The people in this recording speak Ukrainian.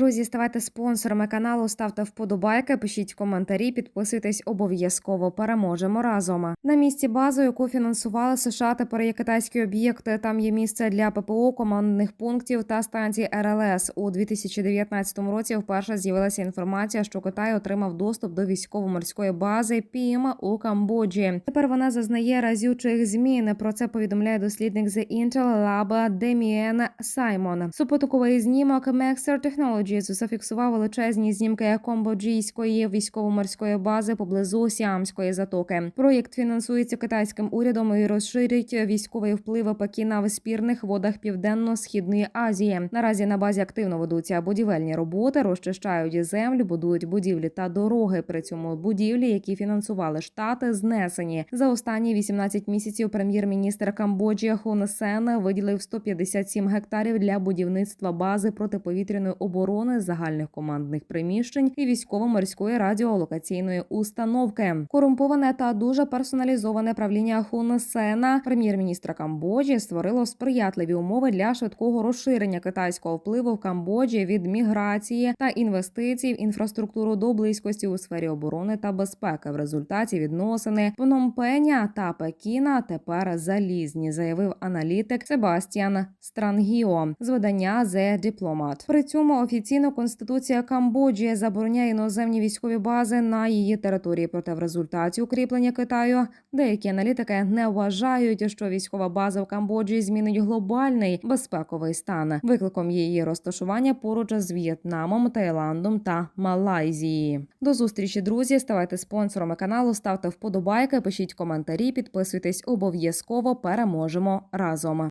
Друзі, ставайте спонсорами каналу, ставте вподобайки, пишіть коментарі, підписуйтесь обов'язково. Переможемо разом. На місці бази, яку фінансували США, тепер є китайські об'єкти. Там є місце для ППО, командних пунктів та станцій РЛС. У 2019 році вперше з'явилася інформація, що Китай отримав доступ до військово-морської бази ПІМ у Камбоджі. Тепер вона зазнає разючих змін. Про це повідомляє дослідник The Intel Lab Деміен Саймон. Супутниковий знімок Maxer Technologies зафіксував величезні знімки камбоджійської військово-морської бази поблизу Сіамської затоки. Проєкт фінансується китайським урядом і розширить військовий вплив Пекіна в спірних водах південно-східної Азії. Наразі на базі активно ведуться будівельні роботи, розчищають землю, будують будівлі та дороги. При цьому будівлі, які фінансували штати, знесені за останні 18 місяців. Прем'єр-міністр Камбоджі Хун Сен виділив 157 гектарів для будівництва бази протиповітряної оборони загальних командних приміщень і військово-морської радіолокаційної установки. Корумповане та дуже персоналізоване правління Хун Сена, прем'єр-міністра Камбоджі, створило сприятливі умови для швидкого розширення китайського впливу в Камбоджі від міграції та інвестицій в інфраструктуру до близькості у сфері оборони та безпеки. В результаті відносини Пномпеня та Пекіна тепер залізні, заявив аналітик Себастьян Странгіо з видання The Diplomat. При цьому офіційно конституція Камбоджі забороняє іноземні військові бази на її території. Проте в результаті укріплення Китаю деякі аналітики не вважають, що військова база в Камбоджі змінить глобальний безпековий стан. Викликом її розташування поруч з В'єтнамом, Таїландом та Малайзії. До зустрічі, друзі. Ставайте спонсорами каналу, ставте вподобайки, пишіть коментарі, підписуйтесь обов'язково. Переможемо разом.